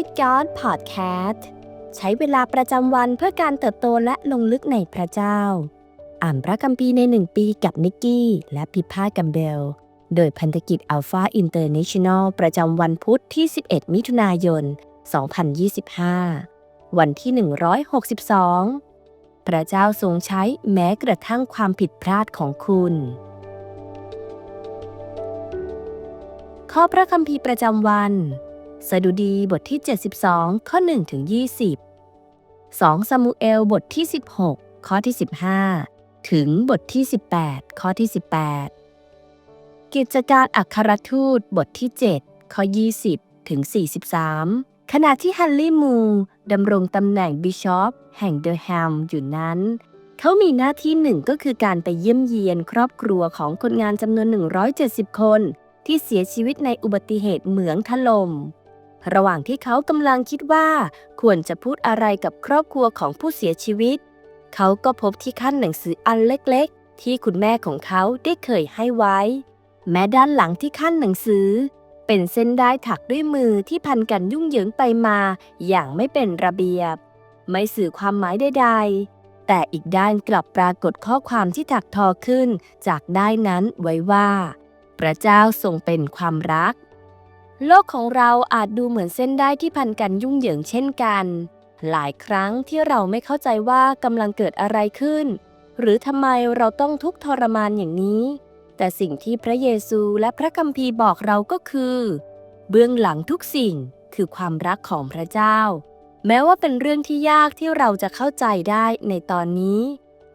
with God Podcast ใช้เวลาประจำวันเพื่อการเติบโตและลงลึกในพระเจ้า อ่านพระคัมภีร์ในหนึ่งปีกับนิกกี้ และพิพากัมเบล โดยพันธกิจอัลฟาอินเตอร์เนชั่นแนลประจำวันพุธที่ 11 มิถุนายน 2025 วันที่ 162 พระเจ้าทรงใช้แม้กระทั่งความผิดพลาดของคุณข้อพระคัมภีร์ประจำวัน สดุดีบทที่ 72 ข้อ 1 ถึง 20 2ซามูเอลบทที่ 16 ข้อที่ 15 ถึงบทที่ 18 ข้อที่ 18 กิจการอัครทูตบทที่ 7 ข้อ 20 ถึง 43 ขณะที่ฮันลี่มูดำรงตำแหน่งบิชอปแห่งเดอะแฮมอยู่นั้น เขามีหน้าที่หนึ่งก็คือการไปเยี่ยมเยียนครอบครัวของคนงานจำนวน 170 คน ที่เสียชีวิตในอุบัติเหตุเหมืองถล่ม ระหว่างที่เขากำลังคิดว่า ควรจะพูดอะไรกับครอบครัวของผู้เสียชีวิต เขาก็พบที่ขั้นหนังสืออันเล็กๆ ที่คุณแม่ของเขาได้เคยให้ไว้ แม้ด้านหลังที่ขั้นหนังสือ เป็นเส้นได้ถักด้วยมือที่พันกันยุ่งเหยิงไปมา อย่างไม่เป็นระเบียบ ไม่สื่อความหมายใดๆ แต่อีกด้านกลับปรากฏข้อความที่ถักทอขึ้น จากได้านนั้นไว้ว่า พระเจ้าทรงเป็นความรัก โลกของเราอาจดูเหมือนเส้นได้ที่พันกันยุ่งเหยิงเช่นกัน หลายครั้งที่เราไม่เข้าใจว่ากำลังเกิดอะไรขึ้น หรือทำไมเราต้องทุกข์ทรมานอย่างนี้ แต่สิ่งที่พระเยซูและพระคัมภีร์บอกเราก็คือ เบื้องหลังทุกสิ่งคือความรักของพระเจ้า แม้ว่าเป็นเรื่องที่ยากที่เราจะเข้าใจได้ในตอนนี้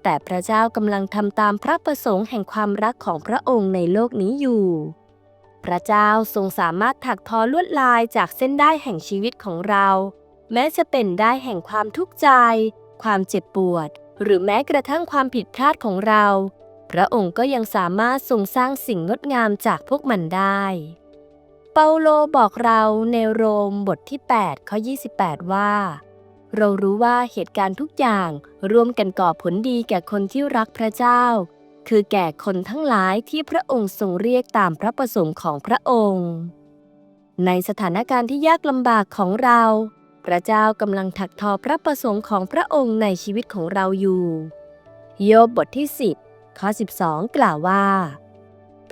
แต่พระเจ้ากำลังทำตามพระประสงค์แห่งความรักของพระองค์ในโลกนี้อยู่ พระเจ้าทรงสามารถถักทอลวดลายจากเส้นได้แห่งชีวิตของเรา แม้จะเป็นได้แห่งความทุกข์ใจ ความเจ็บปวด หรือแม้กระทั่งความผิดพลาดของเรา พระองค์ก็ยังสามารถทรงสร้างสิ่งงดงามจากพวกมันได้ เปาโลบอกเราในโรมบทที่ 8 ข้อ 28 ว่า เรารู้ว่าเหตุการณ์ทุกอย่างร่วมกันก่อผลดีแก่คนที่รักพระเจ้า คือแก่คนทั้งหลายที่พระองค์ทรงเรียกตามพระประสงค์ของพระองค์ ในสถานการณ์ที่ยากลำบากของเรา พระเจ้ากำลังถักทอพระประสงค์ของพระองค์ในชีวิตของเราอยู่ โยบบทที่ 10 ข้อ 12 กล่าวว่า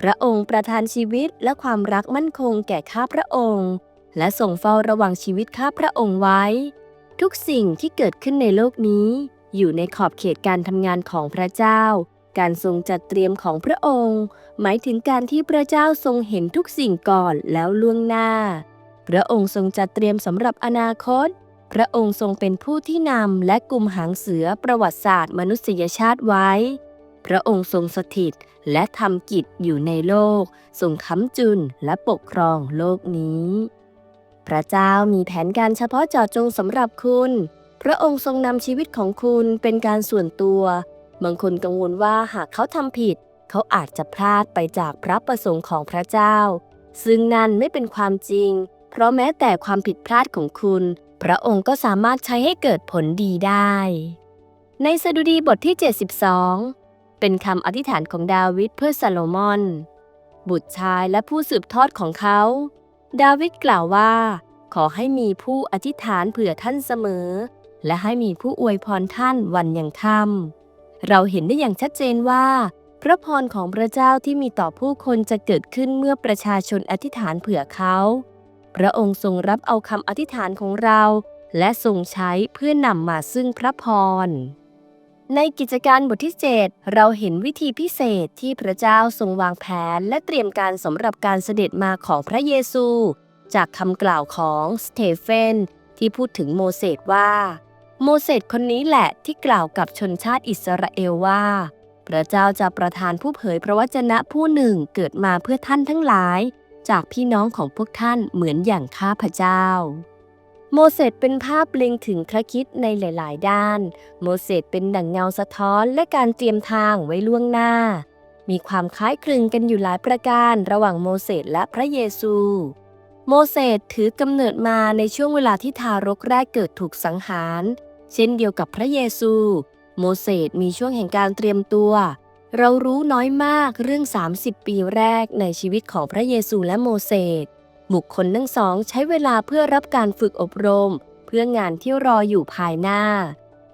พระองค์ประทานชีวิตและความรักมั่นคงแก่ข้าพระองค์ และทรงเฝ้าระวังชีวิตข้าพระองค์ไว้ ทุกสิ่งที่เกิดขึ้นในโลกนี้อยู่ในขอบเขตการทำงานของพระเจ้า การทรงจัดเตรียมของพระองค์ หมายถึงการที่พระเจ้าทรงเห็นทุกสิ่งก่อนแล้วล่วงหน้า พระองค์ทรงจัดเตรียมสำหรับอนาคต พระองค์ทรงเป็นผู้ที่นำและกุมหางเสือประวัติศาสตร์มนุษยชาติไว้ พระองค์ทรงสถิตและทำกิจอยู่ในโลก ทรงค้ำจุนและปกครองโลกนี้ พระเจ้ามีแผนการเฉพาะเจาะจงสำหรับคุณ พระองค์ทรงนำชีวิตของคุณเป็นการส่วนตัว บางคนกังวลว่าหากเขาทำผิด เขาอาจจะพลาดไปจากพระประสงค์ของพระเจ้า ซึ่งนั่นไม่เป็นความจริง เพราะแม้แต่ความผิดพลาดของคุณ พระองค์ก็สามารถใช้ให้เกิดผลดีได้ ในสดุดีบทที่ 72 เป็นคำอธิษฐานของดาวิดเพื่อซาโลมอน บุตรชายและผู้สืบทอดของเขา ดาวิดกล่าวว่า ขอให้มีผู้อธิษฐานเผื่อท่านเสมอ และให้มีผู้อวยพรท่านวันยังค่ำ เราเห็นได้อย่างชัดเจนว่า พระพรของพระเจ้าที่มีต่อผู้คนจะเกิดขึ้นเมื่อประชาชนอธิษฐานเผื่อเขา พระองค์ทรงรับเอาคำอธิษฐานของเรา และทรงใช้เพื่อนำมาซึ่งพระพร ในกิจการบทที่7เราเห็นวิธีพิเศษที่พระเจ้าทรงวางแผนและเตรียมการสำหรับการเสด็จมาของพระเยซู จากคำกล่าวของสเตเฟนที่พูดถึงโมเสสว่า โมเสสคนนี้แหละที่กล่าวกับชนชาติอิสราเอลว่า พระเจ้าจะประทานผู้เผยพระวจนะผู้หนึ่งเกิดมาเพื่อท่านทั้งหลาย จากพี่น้องของพวกท่านเหมือนอย่างข้าพเจ้า โมเสสเป็นภาพเล็งถึงพระคิดในหลาย ๆ ด้าน โมเสสเป็นดั่งเงาสะท้อนและการเตรียมทางไว้ล่วงหน้า มีความคล้ายคลึงกันอยู่หลายประการระหว่างโมเสสและพระเยซูโมเสสถือกำเนิดมาในช่วงเวลาที่ทารกแรกเกิดถูกสังหาร เช่นเดียวกับพระเยซู โมเสสมีช่วงแห่งการเตรียมตัว เรารู้น้อยมากเรื่อง 30 ปีแรกในชีวิตของพระเยซูและโมเสส บุคคลทั้งสองใช้เวลาเพื่อรับการฝึกอบรม เพื่องานที่รออยู่ภายหน้า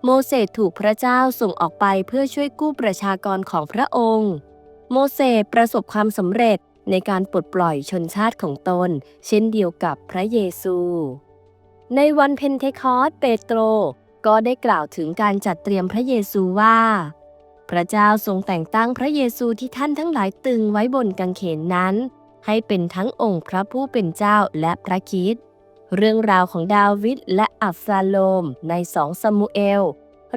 โมเสสถูกพระเจ้าส่งออกไปเพื่อช่วยกู้ประชากรของพระองค์ โมเสสประสบความสำเร็จในการปลดปล่อยชนชาติของตน เช่นเดียวกับพระเยซู ในวันเพนเทคอสเปโตร ก็ได้กล่าวถึงการจัดเตรียมพระเยซูว่า พระเจ้าทรงแต่งตั้งพระเยซูที่ท่านทั้งหลายตึงไว้บนกางเขนนั้น ให้เป็นทั้งองค์พระผู้เป็นเจ้าและพระคิดเรื่องราวของดาวิดและอับซาโลมในสองซามูเอล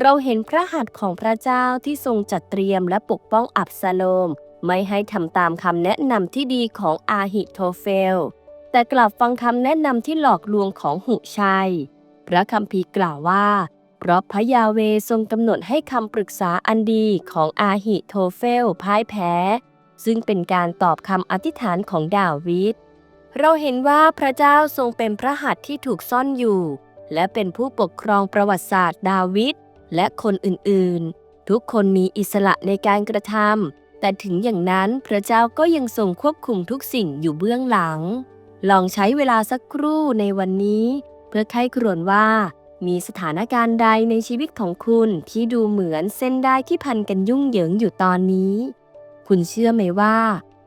เราเห็นพระหัตถ์ของพระเจ้าที่ทรงจัดเตรียมและปกป้องอับซาโลม ไม่ให้ทำตามคำแนะนำที่ดีของอาหิโทเฟล แต่กลับฟังคำแนะนำที่หลอกลวงของหุชัย พระคัมภีร์กล่าวว่า เพราะพระยาเวทรงกำหนดให้คำปรึกษาอันดีของอาหิโทเฟลพ่ายแพ้ ซึ่งเป็นการตอบคำอธิษฐานของดาวิดเราเห็นว่าพระเจ้าทรงเป็นพระหัตถ์ที่ถูกซ่อนอยู่ และเป็นผู้ปกครองประวัติศาสตร์ดาวิดและคนอื่นๆ ทุกคนมีอิสระในการกระทำแต่ถึงอย่างนั้นพระเจ้าก็ยังทรงควบคุมทุกสิ่งอยู่เบื้องหลัง ลองใช้เวลาสักครู่ในวันนี้ เพื่อไข้ครวญว่า มีสถานการณ์ใดในชีวิตของคุณที่ดูเหมือนเส้นได้ที่พันกันยุ่งเหยิงอยู่ตอนนี้ คุณเชื่อไหมว่า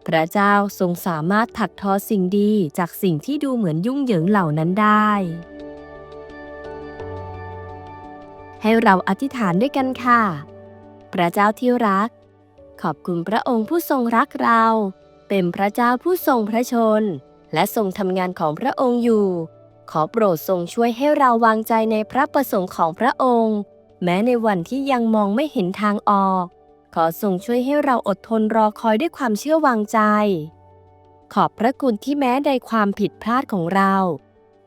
พระเจ้าทรงสามารถถักทอสิ่งดีจากสิ่งที่ดูเหมือนยุ่งเหยิงเหล่านั้นได้ ให้เราอธิษฐานด้วยกันค่ะ พระเจ้าที่รัก ขอบคุณพระองค์ผู้ทรงรักเรา เป็นพระเจ้าผู้ทรงพระชน และทรงทำงานของพระองค์อยู่ ขอโปรดทรงช่วยให้เราวางใจในพระประสงค์ของพระองค์ แม้ในวันที่ยังมองไม่เห็นทางออก ขอทรงช่วยให้เราอดทนรอคอยด้วยความเชื่อวางใจ ขอบพระคุณที่แม้ในความผิดพลาดของเรา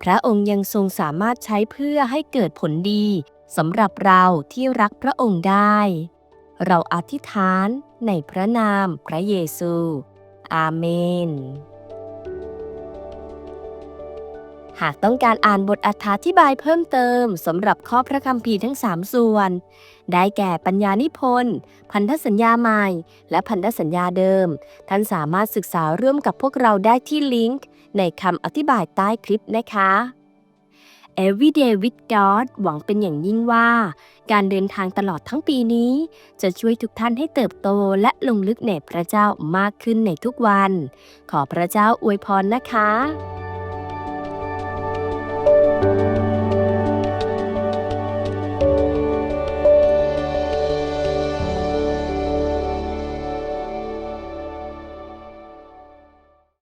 พระองค์ยังทรงสามารถใช้เพื่อให้เกิดผลดีสำหรับเราที่รักพระองค์ได้ เราอธิษฐานในพระนามพระเยซู อาเมน หากต้องการอ่านบทอธิบายเพิ่มเติมสำหรับข้อพระคัมภีร์ทั้ง 3 ส่วน ได้แก่ปัญญานิพนธ์ พันธสัญญาใหม่ และพันธสัญญาเดิม ท่านสามารถศึกษาร่วมกับพวกเราได้ที่ลิงก์ ในคำอธิบายใต้คลิปนะคะ Everyday with God หวังเป็นอย่างยิ่งว่า การเดินทางตลอดทั้งปีนี้ จะช่วยทุกท่านให้เติบโตและลงลึกในพระเจ้ามากขึ้นในทุกวัน ขอพระเจ้าอวยพรนะคะ